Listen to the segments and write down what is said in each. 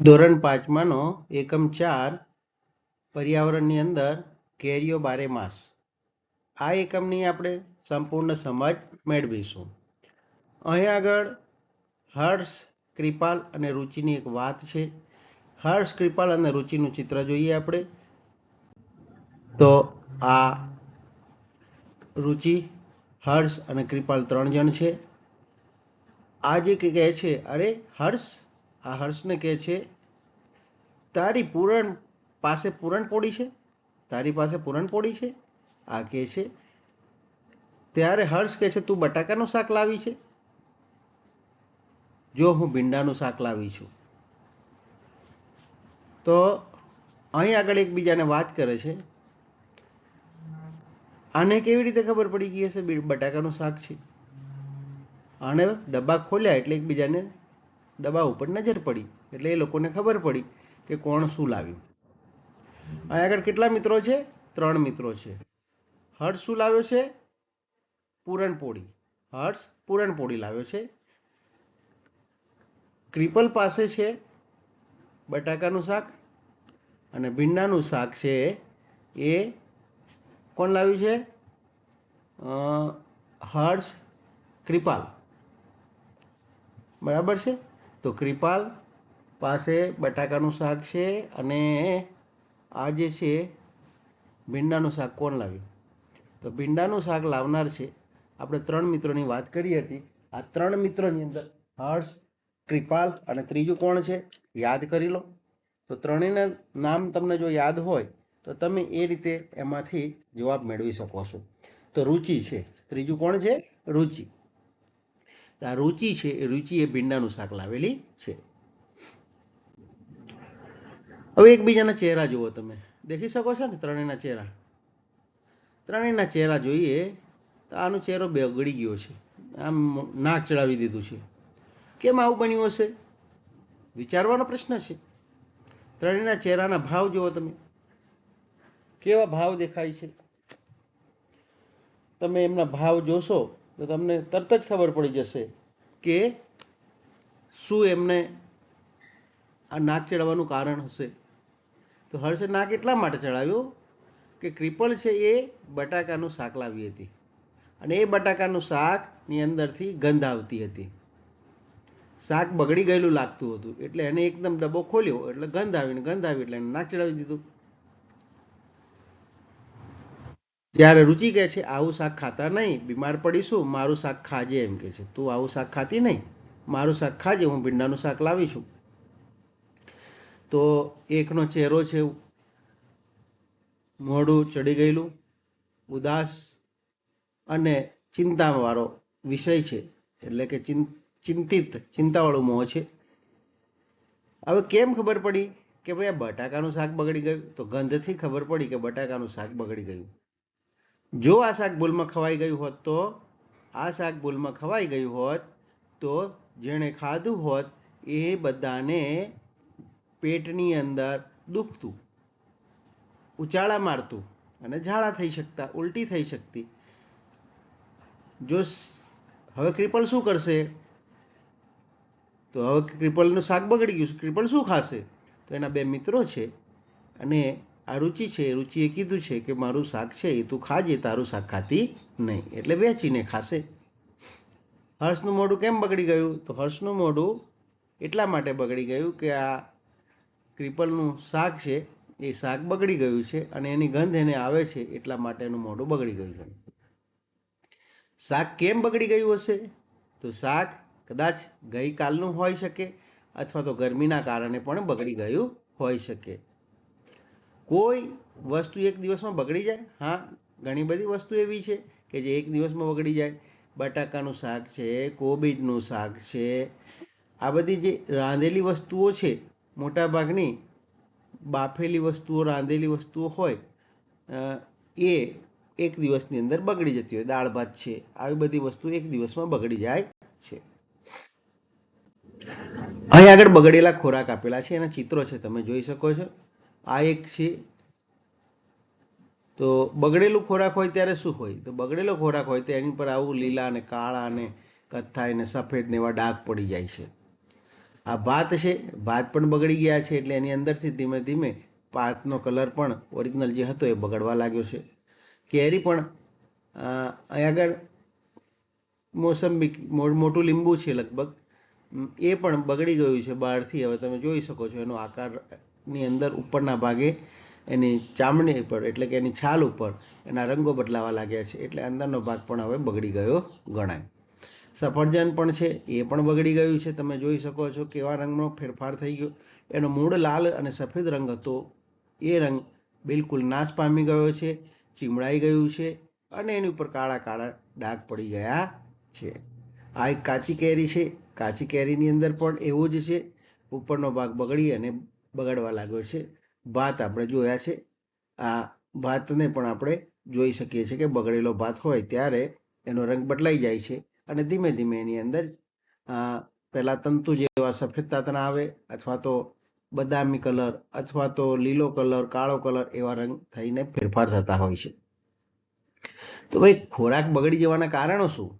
ધોરણ પાંચમાંનો એકમ ચાર, પર્યાવરણની અંદર કેરીઓ બારે માસ. આ એકમની આપણે સંપૂર્ણ સમજ મેળવીશું. અહીં આગળ હર્ષ, કૃપાલ અને રુચિની એક વાત છે. હર્ષ, કૃપાલ અને રુચિનું ચિત્ર જોઈએ આપણે. તો આ રુચિ, હર્ષ અને કૃપાલ ત્રણ જણ છે. આ જે કહે છે, અરે હર્ષ આ હર્ષને કહે છે, તારી પૂરણ પાસે પૂરણપોળી છે? તારી પાસે પૂરણપોળી છે? આ કહે છે, ત્યારે હર્ષ કહે છે, તું બટાકાનું શાક લાવી છે? જો હું ભીંડાનું શાક લાવી છું. તો અહીં આગળ એકબીજાને વાત કરે છે, આને કેવી રીતે ખબર પડી ગઈ હશે બટાકાનું શાક છે? આને ડબ્બા ખોલ્યા એટલે એકબીજાને ડબ્બા ઉપર નજર પડી. એટલે એ લોકોને ખબર પડી કે કોણ શું લાવ્યું. અહીં આગળ કેટલા મિત્રો છે? ત્રણ મિત્રો છે. હર્ષ શું લાવ્યો છે? પૂરણપોળી. હર્ષ પૂરણપોળી લાવ્યો છે. ક્રિપલ પાસે છે બટાકાનું શાક અને ભીંડાનું શાક છે એ કોણ લાવ્યું છે? હર્ષ કૃપાલ બરાબર છે? તો કૃપાલ પાસે બટાકાનું શાક છે અને આ જે છે, ભીંડાનું શાક કોણ લાવ્યું? તો ભીંડાનું શાક લાવનાર છે, આપણે ત્રણ મિત્રોની વાત કરી હતી. આ ત્રણ મિત્રોની અંદર હર્ષ, કૃપાલ અને ત્રીજું કોણ છે, યાદ કરી લો. તો ત્રણેયના નામ તમને જો યાદ હોય, તો તમે એ રીતે એમાંથી જવાબ મેળવી શકો છો. તો રુચિ છે. ત્રીજું કોણ છે, રુચિ. તો આ રુચિ છે, એ રુચિ એ ભીંડાનું શાક લાવેલી છે. હવે એકબીજાના ચહેરા જુઓ તમે. દેખી શકો છો ને ત્રણેયના ચહેરા? ત્રણેયના ચહેરા જોઈએ તો આનો ચહેરો બગડી ગયો છે. આમ નાક ચડાવી દીધું છે. કેમ આવું બન્યું હશે? વિચારવાનો પ્રશ્ન છે. ત્રણેયના ચહેરાના ભાવ જુઓ તમે. કેવા ભાવ દેખાય છે? તમે એમના ભાવ જોશો તો તમને તરત જ ખબર પડી જશે કે શું એમને આ નાક ચડાવવાનું કારણ હશે. તો હર્ષે નાક એટલા માટે ચડાવ્યું કે ક્રિપલ છે એ બટાકાનું શાક લાવી હતી. અને એ બટાકાનું શાકની અંદરથી ગંધ આવતી હતી. શાક બગડી ગયેલું લાગતું હતું. એટલે એને એકદમ ડબ્બો ખોલ્યો, એટલે ગંધ આવીને ગંધ આવી, એટલે એને નાક ચડાવી દીધું. ત્યારે રુચિ કહે છે, આવું શાક ખાતા નહીં, બીમાર પડીશું, મારું શાક ખાજે એમ કે છે. તું આવું શાક ખાતી નહીં, મારું શાક ખાજે, હું ભીંડાનું શાક લાવી છું તો એકનો ચહેરો છે મોઢું ચડી ગયેલું, ઉદાસ અને ચિંતાવાળો વિષય છે. એટલે કે ચિંતિત, ચિંતાવાળું મોં છે. હવે કેમ ખબર પડી કે ભાઈ આ બટાકાનું શાક બગડી ગયું? તો ગંધથી ખબર પડી કે બટાકાનું શાક બગડી ગયું. જો આ શાક ભૂલમાં ખવાઈ ગયું હોત તો, આ શાક ભૂલમાં ખવાઈ ગયું હોત તો જેણે ખાધું હોત એ બધાને પેટની અંદર દુખતું ઉચાળા મારતું અને ઝાડા થઈ શકતા, ઉલટી થઈ શકતી. જો હવે ક્રિપલ શું કરશે? તો હવે ક્રિપલનું શાક બગડી ગયું ક્રિપલ શું ખાશે? તો એના બે મિત્રો છે અને આ રુચિ છે રુચિએ કીધું છે કે મારું શાક છે, એ તું ખાજે, તારું શાક ખાતી નહીં. એટલે વેચીને ખાશે. હર્ષનું મોઢું કેમ બગડી ગયું? તો હર્ષનું મોઢું એટલા માટે બગડી ગયું કે આ ક્રિપલનું શાક છે, એ શાક બગડી ગયું છે અને એની ગંધ એને આવે છે એટલા માટે એનું મોઢું બગડી ગયું છે. શાક કેમ બગડી ગયું હશે? તો શાક કદાચ ગઈકાલનું હોઈ શકે અથવા તો ગરમીના કારણે પણ બગડી ગયું હોઈ શકે. કોઈ વસ્તુ એક દિવસમાં બગડી જાય, હા, ઘણી બધી વસ્તુ એવી છે કે જે એક દિવસમાં બગડી જાય. બટાકાનું શાક છે, કોબીજનું શાક છે, આ બધી જે રાંધેલી વસ્તુઓ છે, મોટાભાગની બાફેલી વસ્તુઓ, રાંધેલી વસ્તુઓ હોય એ એક દિવસની અંદર બગડી જતી હોય. દાળ ભાત છે, આવી બધી વસ્તુ એક દિવસમાં બગડી જાય છે. અહીં આગળ બગડેલા ખોરાક આપેલા છે, એના ચિત્રો છે, તમે જોઈ શકો છો. આ એક છે. તો બગડેલું ખોરાક હોય ત્યારે શું હોય? તો બગડેલો ખોરાક હોય તો એની પર આવું લીલા અને કાળા અને કથ્થાઈ અને સફેદ ને એવા ડાઘ પડી જાય છે. આ ભાત છે, ભાત પણ બગડી ગયા છે એટલે એની અંદરથી ધીમે ધીમે ભાતનો કલર પણ ઓરિજિનલ જે હતો એ બગડવા લાગ્યો છે. કેરી પણ અહીં આગળ મોસંબી મોટું લીંબુ છે લગભગ. એ પણ બગડી ગયું છે બહારથી. હવે તમે જોઈ શકો છો એનો આકારની અંદર ઉપરના ભાગે એની ચામડી પર એટલે કે એની છાલ ઉપર એના રંગો બદલાવા લાગ્યા છે, એટલે અંદરનો ભાગ પણ હવે બગડી ગયો ગણાય. સફરજન પણ છે, એ પણ બગડી ગયું છે. તમે જોઈ શકો છો કેવા રંગનો ફેરફાર થઈ ગયો. એનો મૂળ લાલ અને સફેદ રંગ હતો. એ રંગ બિલકુલ નાશ પામી ગયો છે, ચીમડાઈ ગયું છે અને એની ઉપર કાળા કાળા ડાઘ પડી ગયા છે. આ એક કાચી કેરી છે. કાચી કેરીની અંદર પણ એવું જ છે. ઉપરનો ભાગ બગડી અને બગડવા લાગ્યો છે. ભાત આપણે જોયા છે. આ ભાતને પણ આપણે જોઈ શકીએ છીએ કે બગડેલો ભાત હોય ત્યારે એનો રંગ બદલાઈ જાય છે અને ધીમે ધીમે એની અંદર પહેલાં તંતુ જેવા સફેદ તાતણા આવે અથવા તો બદામી કલર અથવા તો લીલો કલર, કાળો કલર એવા રંગ થઈને ફેરફાર થતા હોય છે. તો ભાઈ ખોરાક બગડી જવાના કારણો શું?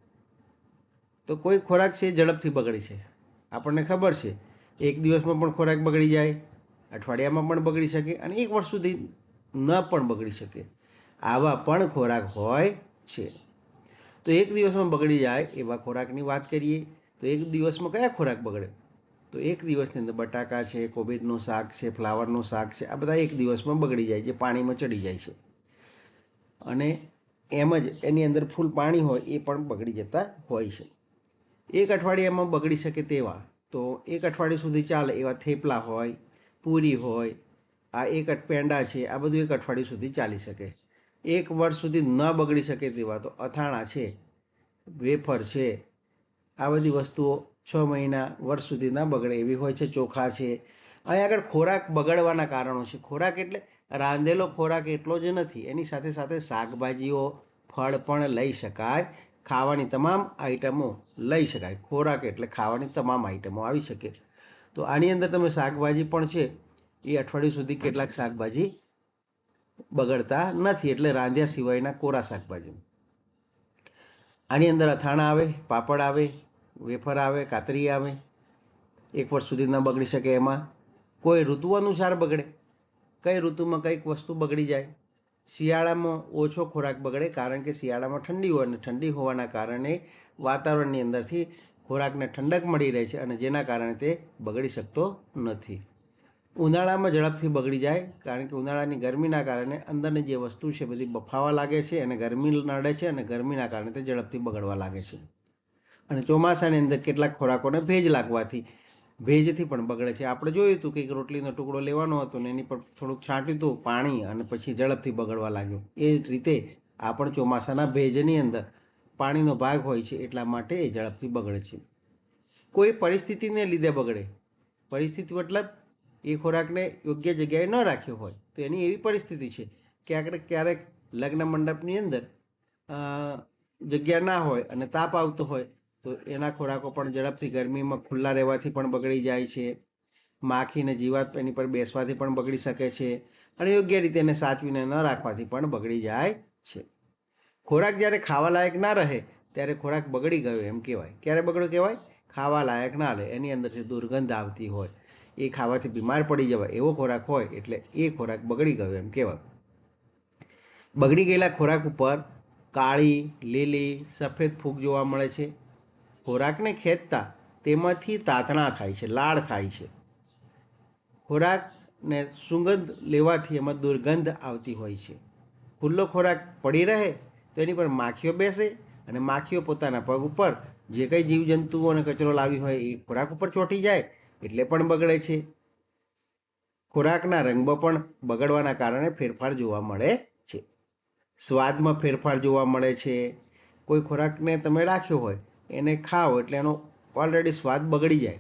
તો કોઈ ખોરાક છે ઝડપથી બગડે છે. આપણને ખબર છે. એક દિવસમાં પણ ખોરાક બગડી જાય. અઠવાડિયામાં પણ બગડી શકે અને એક વર્ષ સુધી ન પણ બગડી શકે. આવા પણ ખોરાક હોય છે. તો એક દિવસમાં બગડી જાય એવા ખોરાકની વાત કરીએ, તો એક દિવસમાં કયા ખોરાક બગડે? તો એક દિવસની અંદર બટાકા છે, કોબીજનું શાક છે, ફ્લાવરનું શાક છે, આ બધા એક દિવસમાં બગડી જાય જે પાણીમાં ચડી જાય છે. અને એમ જ એની અંદર ફૂલ પાણી હોય એ પણ બગડી જતા હોય છે. એક અઠવાડિયામાં બગડી શકે તેવા, તો એક અઠવાડિયા સુધી ચાલે એવા થેપલા હોય પૂરી હોય, આ એક પેંડા છે, આ બધું એક અઠવાડિયું સુધી ચાલી શકે. એક વર્ષ સુધી ન બગડી શકે તેવા તો અથાણા છે, વેફર છે, આ બધી વસ્તુઓ છ મહિના વર્ષ સુધી ન બગડે એવી હોય છે, ચોખા છે. અહીં આગળ ખોરાક બગડવાના કારણો છે. ખોરાક એટલે રાંધેલો ખોરાક એટલો જ નથી, એની સાથે સાથે શાકભાજીઓ, ફળ પણ લઈ શકાય. ખાવાની તમામ આઈટમો લઈ શકાય. ખોરાક એટલે ખાવાની તમામ આઈટમો આવી શકે. તો આની અંદર તમે શાકભાજી પણ છે, એ અઠવાડિયું સુધી કેટલાક શાકભાજી બગડતા નથી, એટલે રાંધ્યા સિવાયના કોરા શાકભાજી. આની અંદર અથાણા આવે, પાપડ આવે, વેફર આવે, કાતરી આવે, એક વર્ષ સુધી ન બગડી શકે એમાં. કોઈ ઋતુ અનુસાર બગડે, કઈ ઋતુમાં કંઈક વસ્તુ બગડી જાય. શિયાળામાં ઓછો ખોરાક બગડે, કારણ કે શિયાળામાં ઠંડી હોય અને ઠંડી હોવાના કારણે વાતાવરણની અંદરથી ખોરાકને ઠંડક મળી રહે છે અને જેના કારણે તે બગડી શકતો નથી. ઉનાળામાં ઝડપથી બગડી જાય કારણ કે ઉનાળાની ગરમીના કારણે અંદરની જે વસ્તુ છે બધી બફાવા લાગે છે અને ગરમી નડે છે અને ગરમીના કારણે તે ઝડપથી બગડવા લાગે છે. અને ચોમાસાની અંદર કેટલાક ખોરાકોને ભેજ લાગવાથી, ભેજથી પણ બગડે છે. આપણે જોયું હતું કે એક રોટલીનો ટુકડો લેવાનો હતો ને એની પર થોડુંક છાંટ્યું હતું, પાણી અને પછી ઝડપથી બગડવા લાગ્યું. એ રીતે આ પણ ચોમાસાના ભેજની અંદર પાણીનો ભાગ હોય છે એટલા માટે એ ઝડપથી બગડે છે. કોઈ પરિસ્થિતિને લીધે બગડે. પરિસ્થિતિ મતલબ એ ખોરાકને યોગ્ય જગ્યાએ ન રાખ્યો હોય તો એની એવી પરિસ્થિતિ છે કે આપણે ક્યારેક લગ્ન મંડપની અંદર જગ્યા ના હોય અને તાપ આવતો હોય તો એના ખોરાકો પણ ઝડપથી ગરમીમાં ખુલ્લા રહેવાથી પણ બગડી જાય છે. માખીને જીવાત એની પર બેસવાથી પણ બગડી શકે છે અને યોગ્ય રીતે એને સાચવીને ન રાખવાથી પણ બગડી જાય છે. ખોરાક જ્યારે ખાવા લાયક ના રહે, ત્યારે ખોરાક બગડી ગયો એમ કહેવાય. ક્યારે બગડ્યો કહેવાય? ખાવા લાયક ના રહે. એની અંદરથી દુર્ગંધ આવતી હોય. એ ખાવાથી બીમાર પડી જવાય. એવો ખોરાક હોય એટલે એ ખોરાક બગડી ગયો એમ કહેવાય. બગડી ગયેલા ખોરાક ઉપર કાળી, લીલી, સફેદ ફૂગ જોવા મળે છે. ખોરાકને ખેંચતા તેમાંથી તાતણા થાય છે, લાળ થાય છે. ખોરાકને સુગંધ લેવાથી એમાં દુર્ગંધ આવતી હોય છે. ખુલ્લો ખોરાક પડી રહે તો એની પર માખીઓ બેસે અને માખીઓ પોતાના પગ ઉપર જે કંઈ જીવજંતુઓ અને કચરો લાવી હોય એ ખોરાક ઉપર ચોંટી જાય એટલે પણ બગડે છે. ખોરાકના રંગમાં પણ બગડવાના કારણે ફેરફાર જોવા મળે છે. સ્વાદમાં ફેરફાર જોવા મળે છે. કોઈ ખોરાકને તમે રાખ્યો હોય, એને ખાઓ એટલે એનો ઓલરેડી સ્વાદ બગડી જાય.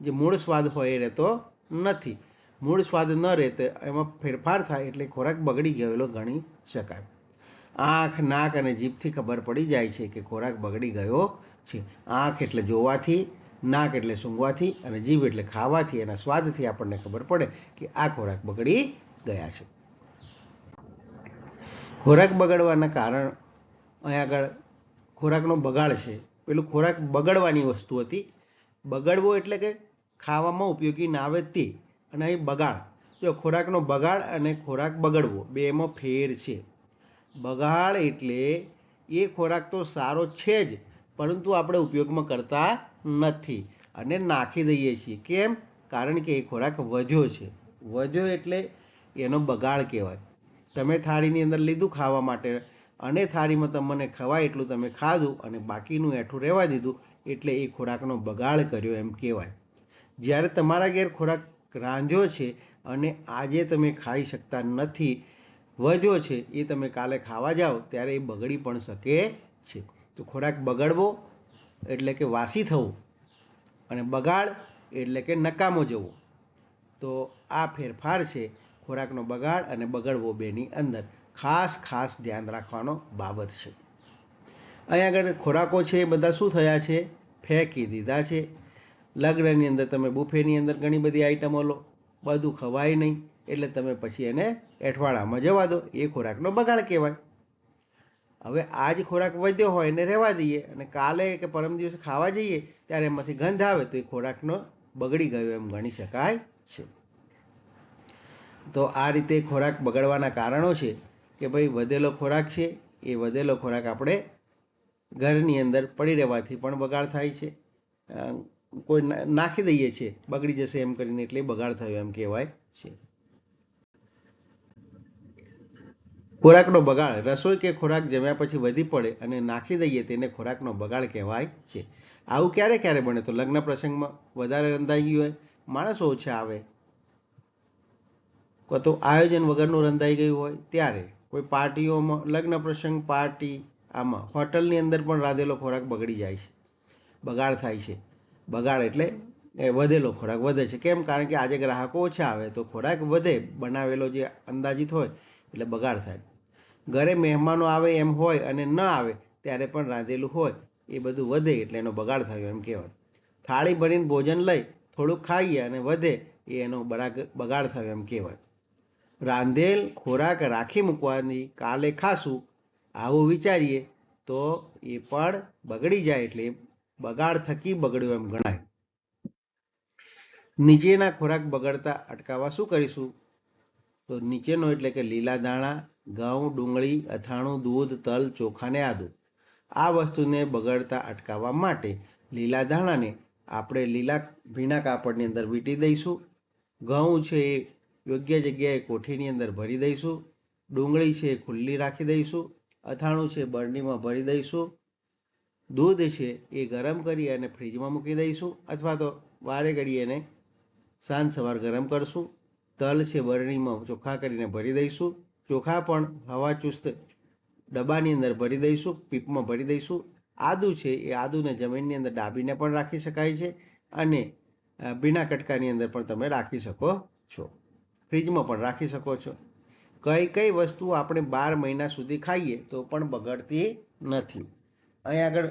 જે મૂળ સ્વાદ હોય એ રહેતો નથી. મૂળ સ્વાદ ન રહે એમાં ફેરફાર થાય એટલે ખોરાક બગડી ગયેલો ગણી શકાય. આંખ, નાક અને જીભથી ખબર પડી જાય છે કે ખોરાક બગડી ગયો છે. આંખ એટલે જોવાથી, નાક એટલે સૂંઘવાથી અને જીભ એટલે ખાવાથી, એના સ્વાદથી આપણને ખબર પડે કે આ ખોરાક બગડી ગયા છે. ખોરાક બગડવાના કારણ અહીં આગળ ખોરાકનો બગાડ છે. પેલું ખોરાક બગડવાની વસ્તુ હતી. બગડવો એટલે કે ખાવામાં ઉપયોગી ના આવે તે અને અહીં બગાડ. જો ખોરાકનો બગાડ અને ખોરાક બગડવો બેમાં ફેર છે. બગાડ એટલે એ ખોરાક તો સારો છે જ, પરંતુ આપણે ઉપયોગમાં કરતા નથી અને નાખી દઈએ છીએ. કેમ? કારણ કે એ ખોરાક વધ્યો છે. વધ્યો એટલે એનો બગાડ કહેવાય. તમે થાળીની અંદર લીધું ખાવા માટે અને થાળીમાં તમને ખવાય એટલું તમે ખાધું અને બાકીનું એઠું રહેવા દીધું એટલે એ ખોરાકનો બગાડ કર્યો એમ કહેવાય. જ્યારે તમારા ઘેર ખોરાક રાંધ્યો છે અને આજે તમે ખાઈ શકતા નથી વધ્યો છે, એ તમે કાલે ખાવા જાઓ, ત્યારે એ બગડી પણ શકે છે. તો ખોરાક બગડવો એટલે કે વાસી થવું અને બગાડ એટલે કે નકામો જવો. તો આ ફેરફાર છે ખોરાકનો બગાડ અને બગડવો બેની અંદર. ખાસ ખાસ ધ્યાન રાખવાનો બાબત છે. અહીંયા આગળ ખોરાકો છે, એ બધા શું થયા છે? ફેંકી દીધા છે. લગ્નની અંદર તમે બુફેની અંદર ઘણી બધી આઈટમો લો, બધું ખવાય નહીં. એટલે તમે પછી એને એઠવાડામાં જવા દો. એ ખોરાકનો બગાડ કહેવાય. હવે આ જ ખોરાક વધ્યો હોય એને રહેવા દઈએ અને કાલે કે પરમ દિવસે ખાવા જઈએ ત્યારે એમાંથી ગંધ આવે તો એ ખોરાકનો બગડી ગયો એમ ગણી શકાય છે. તો આ રીતે ખોરાક બગડવાના કારણો છે કે ભાઈ વધેલો ખોરાક છે. એ વધેલો ખોરાક આપણે ઘરની અંદર પડી રહેવાથી પણ બગાડ થાય છે. કોઈ નાખી દઈએ છીએ બગડી જશે એમ કરીને એટલે બગાડ થયો એમ કહેવાય છે. ખોરાકનો બગાડ. રસોઈ કે ખોરાક જમ્યા પછી વધી પડે અને નાખી દઈએ તેને ખોરાકનો બગાડ કહેવાય છે. આવું ક્યારે ક્યારે બને તો લગ્ન પ્રસંગમાં વધારે રંધાઈ ગયું હોય? માણસો ઓછા આવે. કાં તો આયોજન વગરનું રંધાઈ ગયું હોય ત્યારે કોઈ પાર્ટીઓમાં, લગ્ન પ્રસંગ, પાર્ટી આમાં, હોટલની અંદર પણ રાંધેલો ખોરાક બગડી જાય છે. બગાડ થાય છે. બગાડ એટલે એ વધેલો ખોરાક વધે છે. કેમ? કારણ કે આજે ગ્રાહકો ઓછા આવે તો ખોરાક વધે. બનાવેલો જે અંદાજિત હોય એટલે બગાડ થાય. ઘરે મહેમાનો આવે એમ હોય અને ન આવે, ત્યારે પણ રાંધેલું હોય, એ બધું વધે એટલે એનો બગાડ થયો એમ કહેવાય. થાળી ભરીને ભોજન લઈ, થોડુંક ખાઈએ અને વધે, એ એનો બગાડ થયો એમ કહેવાય. રાંધેલ ખોરાક રાખી મૂકવાની કાલે ખાશું, આવું વિચારીએ, તો એ પણ બગડી જાય એટલે બગાડ થકી બગડ્યો એમ ગણાય. નીચેના ખોરાક બગડતા અટકાવવા શું કરીશું? તો નીચેનો એટલે કે લીલા દાણા, ઘઉં, ડુંગળી, અથાણું, દૂધ, તલ, ચોખાને આદુ. આ વસ્તુને બગડતા અટકાવવા માટે લીલા દાણાને આપણે લીલા ભીના કાપડની અંદર વીંટી દઈશું. ઘઉં છે એ યોગ્ય જગ્યાએ કોઠીની અંદર ભરી દઈશું. ડુંગળી છે એ ખુલ્લી રાખી દઈશું. અથાણું છે બરણીમાં ભરી દઈશું. દૂધ છે એ ગરમ કરી અને ફ્રીજમાં મૂકી દઈશું અથવા તો વારે ઘડી એને સાંજ સવાર ગરમ કરશું. તલ છે બરણીમાં ચોખ્ખા કરીને ભરી દઈશું. ચોખા પણ હવા ચુસ્ત ડબ્બાની અંદર ભરી દઈશું, પીપમાં ભરી દઈશું. આદુ છે એ આદુને જમીનની અંદર ડાબીને પણ રાખી શકાય છે અને ભીના કટકાની અંદર પણ તમે રાખી શકો છો. ફ્રીજમાં પણ રાખી શકો છો. કઈ કઈ વસ્તુ આપણે બાર મહિના સુધી ખાઈએ તો પણ બગડતી નથી. અહીં આગળ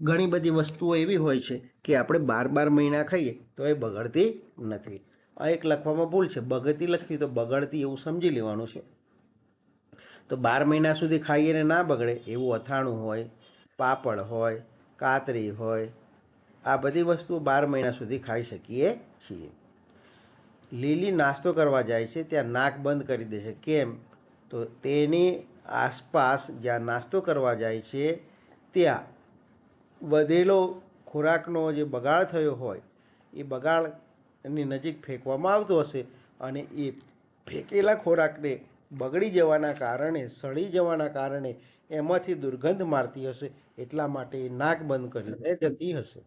ઘણી બધી વસ્તુઓ એવી હોય છે કે આપણે બાર બાર મહિના ખાઈએ તો એ બગડતી નથી. આ એક લખવામાં ભૂલ છે. બગડતી લખવી તો બગડતી એવું સમજી લેવાનું છે. તો બાર મહિના સુધી ખાઈએ ને ના બગડે એવું અથાણું હોય, પાપડ હોય, કાતરી હોય, આ બધી વસ્તુઓ બાર મહિના સુધી ખાઈ શકીએ છીએ. લીલી નાસ્તો કરવા જાય છે, ત્યાં નાક બંધ કરી દે છે. કેમ? તો તેની આસપાસ જ્યાં નાસ્તો કરવા જાય છે, ત્યાં વધેલો ખોરાકનો જે બગાડ થયો હોય, એ બગાડની નજીક ફેંકવામાં આવતો હશે અને એ ફેંકેલા ખોરાકને બગડી જવાના કારણે, સડી જવાના કારણે એમાંથી દુર્ગંધ મારતી હશે. એટલા માટે નાક બંધ કરીને જતી હશે.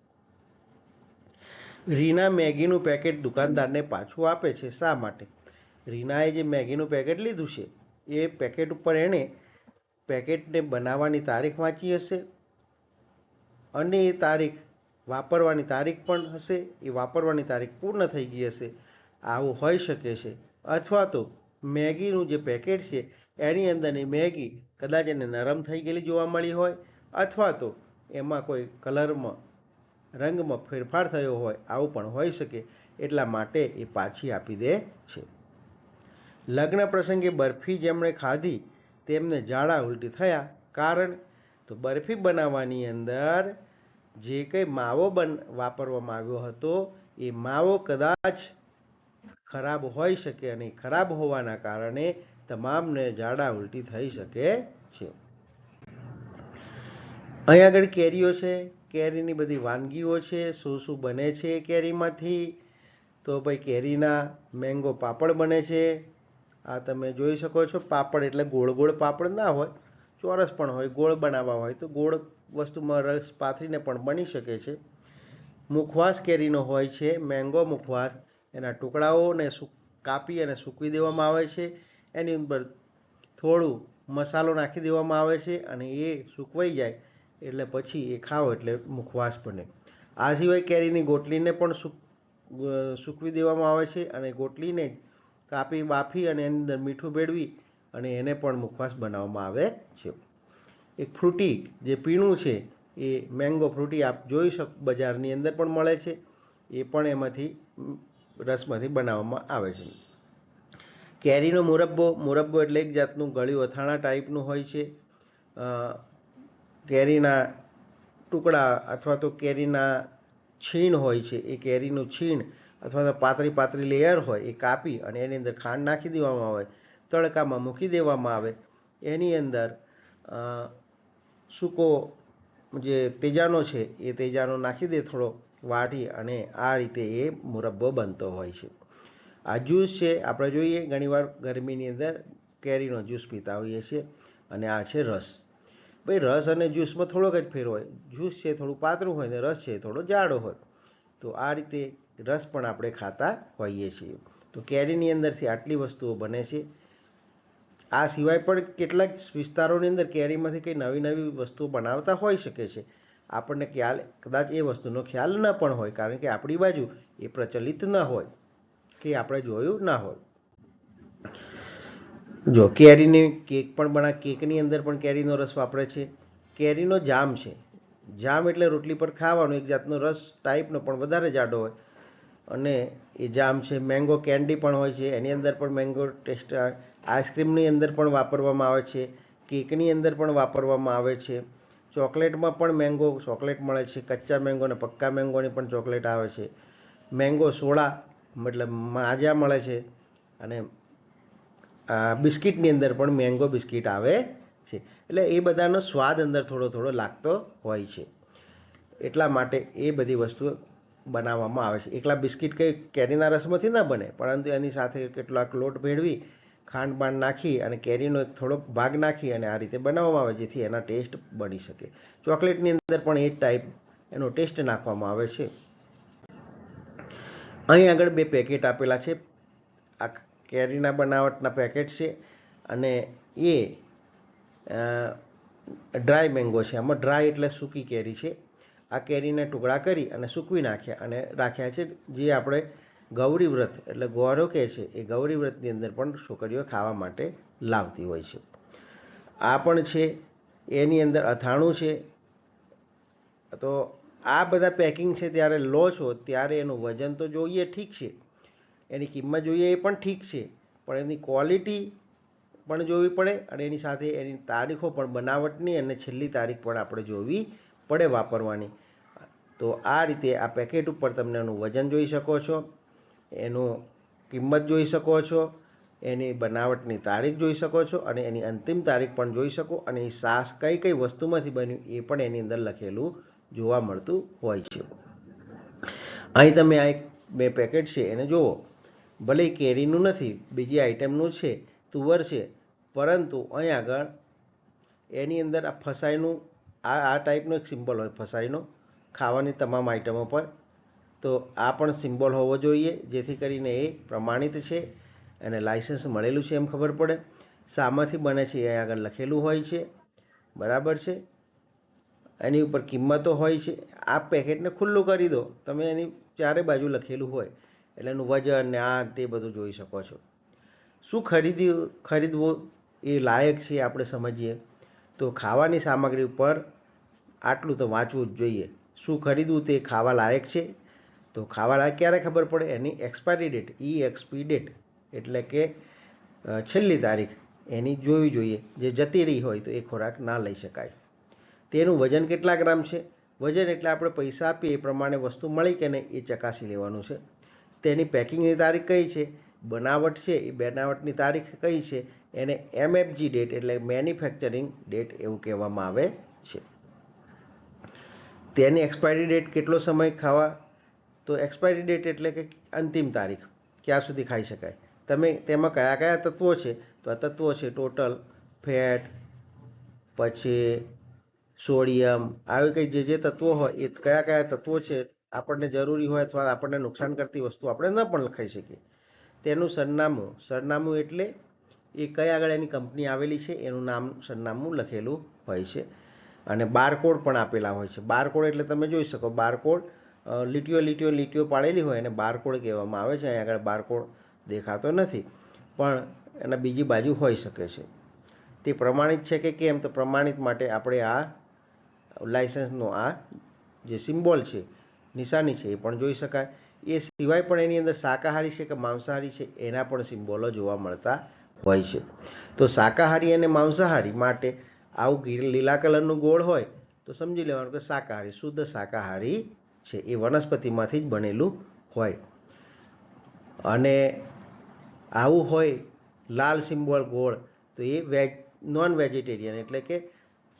રીના મેગીનું પેકેટ દુકાનદારને પાછું આપે છે. શા માટે? રીનાએ જે મેગીનું પેકેટ લીધું છે, એ પેકેટ ઉપર એણે પેકેટને બનાવવાની તારીખ વાંચી હશે. અને એ તારીખ વાપરવાની તારીખ પણ હશે, એ વાપરવાની તારીખ પૂર્ણ થઈ ગઈ હશે, આવું હોઈ શકે છે. અથવા તો મેગીનું જે પેકેટ છે, એની અંદરની મેગી કદાચ એને નરમ થઈ ગયેલી જોવા મળી હોય, અથવા તો એમાં કોઈ કલરમાં, રંગમાં ફેરફાર થયો હોય, આવું પણ હોઈ શકે, એટલા માટે એ પાછી આપી દે છે. લગ્ન પ્રસંગે બરફી જેમણે ખાધી, તેમને ઝાડા ઉલટી થયા, કારણ તો બરફી બનાવવાની અંદર જે કંઈ માવો બન, વાપરવામાં આવ્યો હતો, એ માવો કદાચ ખરાબ હોઈ શકે અને ખરાબ હોવાના કારણે તમામને ઝાડા ઉલટી થઈ શકે છે. અહીં આગળ કેરીઓ છે. કેરીની બધી વાનગીઓ છે. શું શું બને છે કેરીમાંથી? તો ભાઈ કેરીના મેંગો પાપડ બને છે. આ તમે જોઈ શકો છો. પાપડ એટલે ગોળ ગોળ પાપડ ના હોય. ચોરસ પણ હોય. ગોળ બનાવવા હોય તો ગોળ વસ્તુમાં રસ પાથરીને પણ બની શકે છે. મુખવાસ કેરીનો હોય છે, મેંગો મુખવાસ, એના ટુકડાઓને કાપી અને સૂકવી દેવામાં આવે છે. એની ઉપર થોડું મસાલો નાખી દેવામાં આવે છે અને એ સૂકવાઈ જાય એટલે પછી એ ખાઓ એટલે મુખવાસ બને. આ સિવાય કેરીની ગોટલીને પણ સૂક સૂકવી દેવામાં આવે છે અને ગોટલીને જ કાપી, બાફી અને એની અંદર મીઠું ભેળવી અને એને પણ મુખવાસ બનાવવામાં આવે છે. એક ફ્રૂટી જે પીણું છે, એ મેંગો ફ્રૂટી આપ જોઈ શકો, બજારની અંદર પણ મળે છે. એ પણ એમાંથી રસમાંથી બનાવવામાં આવે છે. કેરીનો મુરબ્બો મુરબ્બો એટલે એક જાતનું ગળ્યું અથાણા ટાઈપનું હોય છે. કેરીના ટુકડા અથવા તો કેરીના છીણ હોય છે. એ કેરીનું છીણ અથવા તો પાતળી પાતળી લેયર હોય એ કાપી અને એની અંદર ખાંડ નાખી દેવામાં આવે, તડકામાં મૂકી દેવામાં આવે. એની અંદર સૂકો જે તેજાનો છે, એ તેજાનો નાખી દે થોડો વાટી અને આ રીતે એ મુરબ્બો બનતો હોય છે. આ જ્યુસ છે, આપણે જોઈએ ઘણીવાર ગરમીની અંદર કેરીનો જ્યુસ પીતા હોઈએ છીએ અને આ છે રસ. ભાઈ, રસ અને જ્યુસમાં થોડોક જ ફેર હોય. જ્યુસ છે, થોડું પાતળું હોય ને રસ છે, થોડો જાડો હોય. તો આ રીતે રસ પણ આપણે ખાતા હોઈએ છીએ. તો કેરીની અંદરથી આટલી વસ્તુઓ બને છે આ સિવાય પણ કેટલાક વિસ્તારોની અંદર કેરીમાંથી કંઈ નવી નવી વસ્તુઓ બનાવતા હોઈ શકે છે. આપણને ખ્યાલ, કદાચ એ વસ્તુનો ખ્યાલ ન પણ હોય, કારણ કે આપણી બાજુ એ પ્રચલિત ન હોય કે આપણે જોયું ના હોય. જો કેરીની કેક પણ બના, કેકની અંદર પણ કેરીનો રસ વાપરે છે. કેરીનો જામ છે. જામ એટલે રોટલી પર ખાવાનો એક જાતનો રસ ટાઈપનો પણ વધારે જાડો હોય. અને એ જામ છે મેંગો કેન્ડી પણ હોય છે, એની અંદર પણ મેંગો ટેસ્ટ આઈસ્ક્રીમની અંદર પણ વાપરવામાં આવે છે કેકની અંદર પણ વાપરવામાં આવે છે. ચોકલેટમાં પણ મેંગો ચોકલેટ મળે છે, કચ્ચા મેંગો અને પક્કા મેંગોની પણ ચોકલેટ આવે છે. મેંગો સોડા, મતલબ માજા મળે છે, અને બિસ્કિટની અંદર પણ મેંગો બિસ્કિટ આવે છે. એટલે એ બધાનો સ્વાદ અંદર થોડો થોડો લાગતો હોય છે. એટલા માટે એ બધી વસ્તુઓ બનાવવામાં આવે છે. એકલા બિસ્કિટ કંઈ કેરીના રસમાંથી ના બને, પરંતુ એની સાથે કેટલાક લોટ ભેળવી ખાંડ બાંડ નાખી અને કેરીનો એક થોડોક ભાગ નાખી અને આ રીતે બનાવવામાં આવે, જેથી એના ટેસ્ટ બની શકે. ચોકલેટની અંદર પણ એ જ ટાઈપ એનો ટેસ્ટ નાખવામાં આવે છે. અહીં આગળ બે પેકેટ આપેલા છે. આ કેરીના બનાવટના પેકેટ છે અને એ ડ્રાય મેંગો છે. આમાં ડ્રાય એટલે સૂકી કેરી છે. આ કેરીને ટુકડા કરી અને સૂકવી નાખ્યા અને રાખ્યા છે જે આપણે ગૌરી વ્રત એટલે ગોરો કહે છે, એ ગૌરી વ્રતની અંદર પણ છોકરીઓ ખાવા માટે લાવતી હોય છે. આ પણ છે, એની અંદર અથાણું છે. તો આ બધા પેકિંગ છે ત્યારે લો છો, ત્યારે એનું વજન તો જોઈએ ઠીક છે. એની કિંમત જોઈએ એ પણ ઠીક છે, પણ એની ક્વોલિટી પણ જોવી પડે અને એની સાથે એની તારીખો પણ બનાવટની અને છેલ્લી તારીખ પણ આપણે જોવી પડે વાપરવાની. તો આ રીતે આ પેકેટ ઉપર તમને એનું વજન જોઈ શકો છો, એનું કિંમત જોઈ શકો છો, એની બનાવટની તારીખ જોઈ શકો છો અને એની અંતિમ તારીખ પણ જોઈ શકો અને એ સાસ કઈ કઈ વસ્તુમાંથી બન્યું એ પણ એની અંદર લખેલું જોવા મળતું હોય છે. અહીં તમે આ એક બે પેકેટ છે એને જુઓ ભલે કેરીનું નથી, બીજી આઈટમનું છે, તુવર છે, પરંતુ અહીં આગળ એની અંદર આ ફસાઈનું આ આ ટાઈપનો એક સિમ્બોલ હોય ફસાઈનો. ખાવાની તમામ આઈટમો પર. તો આ પણ સિમ્બોલ હોવો જોઈએ, જેથી કરીને એ પ્રમાણિત છે અને લાઇસન્સ મળેલું છે એમ ખબર પડે. શામાંથી બને છે એ આગળ લખેલું હોય છે. બરાબર છે? એની ઉપર કિંમતો હોય છે. આ પેકેટને ખુલ્લું કરી દો. તમે એની ચારે બાજુ લખેલું હોય. એટલે એનું વજન ને આ તે બધું જોઈ શકો છો. શું ખરીદ્યું ખરીદવું એ લાયક છે આપણે સમજીએ? તો ખાવાની સામગ્રી ઉપર આટલું તો વાંચવું જ જોઈએ. શું ખરીદવું તે ખાવા લાયક છે? તો ખાવા લાયક ક્યારે ખબર પડે? એની expiry date E XP date એટલે કે છેલ્લી તારીખ. એની જોવી જોઈએ. જે જતી રહી હોય તો એ ખોરાક ના લઈ શકાય. તેનું વજન કેટલા ગ્રામ છે? વજન એટલે આપણે પૈસા આપીએ એ પ્રમાણે વસ્તુ મળી કે નહીં એ ચકાસી લેવાનું છે. તેની પેકિંગની તારીખ કઈ છે? બનાવટ છે, એ બનાવટની તારીખ કઈ છે, એને એમએફજી ડેટ એટલે મેન્યુફેક્ચરિંગ ડેટ એવું કહેવામાં આવે છે. તેની એક્સપાયરી ડેટ કેટલો સમય ખાવા? તો એક્સપાયરી ડેટ એટલે કે અંતિમ તારીખ, ક્યાં સુધી ખાઈ શકાય? તમે તેમાં કયા કયા તત્વો છે? તો આ તત્વો છે ટોટલ, ફેટ, પછી સોડિયમ, આવી કંઈ જે જે તત્વો હોય, એ કયા કયા તત્વો છે, આપણને જરૂરી હોય અથવા આપણને નુકસાન કરતી વસ્તુ આપણે ન પણ લખાઈ શકીએ. તેનું સરનામું સરનામું એટલે એ કઈ આગળ એની કંપની આવેલી છે, એનું નામ, સરનામું લખેલું હોય છે. અને બારકોડ પણ આપેલા હોય છે. બારકોડ એટલે તમે જોઈ શકો, બારકોડ લીટીઓ લીટીઓ લીટીઓ પાડેલી હોય એને બારકોડ કહેવામાં આવે છે. અહીં આગળ બારકોડ દેખાતો નથી, પણ એના બીજી બાજુ હોઈ શકે છે. તે પ્રમાણિત છે કે કેમ? તો પ્રમાણિત માટે આપણે આ લાઇસન્સનો આ જે સિમ્બોલ છે, નિશાની છે, એ પણ જોઈ શકાય. એ સિવાય પણ એની અંદર શાકાહારી છે કે માંસાહારી છે, એના પણ સિમ્બોલો જોવા મળતા હોય છે. તો શાકાહારી અને માંસાહારી માટે આવું ગીર લીલા કલરનું ગોળ હોય, તો સમજી લેવાનું કે શાકાહારી, શુદ્ધ શાકાહારી છે. એ વનસ્પતિમાંથી જ બનેલું હોય. અને આવું હોય લાલ સિમ્બોલ ગોળ, તો એ વેજ નોન વેજીટેરિયન એટલે કે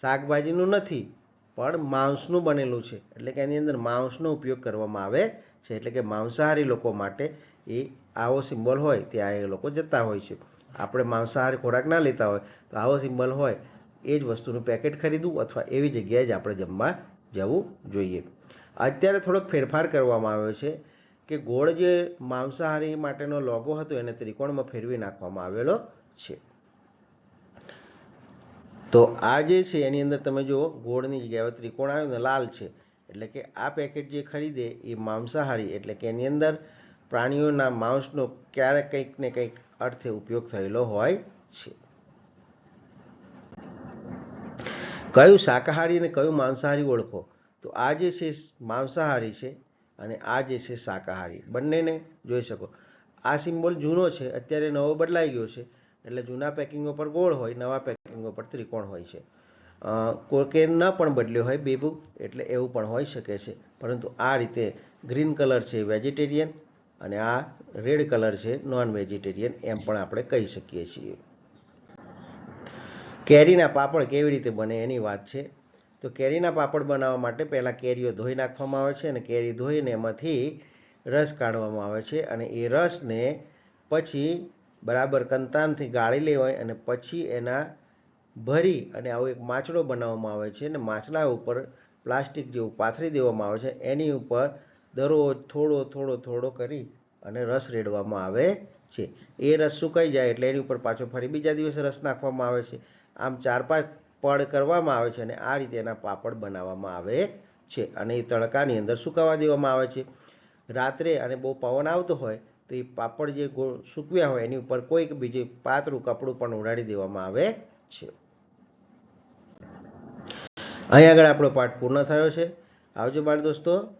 શાકભાજીનું નથી, પણ માંસનું બનેલું છે. એટલે કે એની અંદર માંસનો ઉપયોગ કરવામાં આવે છે. એટલે કે માંસાહારી લોકો માટે એ આવો સિમ્બોલ હોય ત્યાં એ લોકો જતા હોય છે. આપણે માંસાહારી ખોરાક ના લેતા હોય તો આવો સિમ્બોલ હોય એ જ વસ્તુનું પેકેટ ખરીદવું અથવા એવી જગ્યાએ જ આપણે જમવા જવું જોઈએ. અત્યારે થોડોક ફેરફાર કરવામાં આવ્યો છે કે ગોળ જે માંસાહારી માટેનો લોગો હતો એને ત્રિકોણમાં ફેરવી નાખવામાં આવેલો છે. તો આ જે છે એની અંદર તમે જુઓ, ગોળની જગ્યાએ ત્રિકોણ આવ્યો ને લાલ છે. એટલે કે આ પેકેટ જે ખરીદે એ માંસાહારી, એટલે કે એની અંદર પ્રાણીઓના માંસનો ક્યારેક કંઈક ને કંઈક અર્થે ઉપયોગ થયેલો હોય છે. કયું શાકાહારી અને કયું માંસાહારી ઓળખો? તો આ જે છે માંસાહારી છે અને આ જે છે શાકાહારી. બંનેને જોઈ શકો. આ સિમ્બોલ જૂનો છે, અત્યારે નવો બદલાઈ ગયો છે, એટલે જૂના પેકિંગો પર ગોળ હોય, નવા પેકિંગો પર ત્રિકોણ હોય છે. કોકે ન પણ બદલ્યો હોય બેબુક એટલે એવું પણ હોઈ શકે છે. પરંતુ આ રીતે ગ્રીન કલર છે વેજીટેરિયન અને આ રેડ કલર છે નોન વેજીટેરિયન એમ પણ આપણે કહી શકીએ છીએ. કેરીના પાપડ કેવી રીતે બને એની વાત છે. તો કેરીના પાપડ બનાવવા માટે પહેલાં કેરીઓ ધોઈ નાખવામાં આવે છે અને કેરી ધોઈને એમાંથી રસ કાઢવામાં આવે છે અને એ રસને પછી બરાબર કંતાનથી ગાળી લેવાય અને પછી એના ભરી અને આવો એક માછડો બનાવવામાં આવે છે અને માછલા ઉપર પ્લાસ્ટિક જેવું પાથરી દેવામાં આવે છે, એની ઉપર દરરોજ થોડો થોડો થોડો કરી અને રસ રેડવામાં આવે છે. એ રસ સુકાઈ જાય એટલે એની ઉપર પાછો ફરી બીજા દિવસે રસ નાખવામાં આવે છે. આમ ચાર, પાંચ પડ કરવામાં આવે છે અને આ રીતે એના પાપડ બનાવવામાં આવે છે અને એ તડકાની અંદર સુકાવા દેવામાં આવે છે. રાત્રે અને બહુ પવન આવતો હોય તો એ પાપડ જે સૂકવ્યા હોય એની ઉપર કોઈક બીજું પાતળું કપડું પણ ઉડાડી દેવામાં આવે છે. અહીં આગળ આપણો પાઠ પૂર્ણ થયો છે. આવજો બાળ દોસ્તો.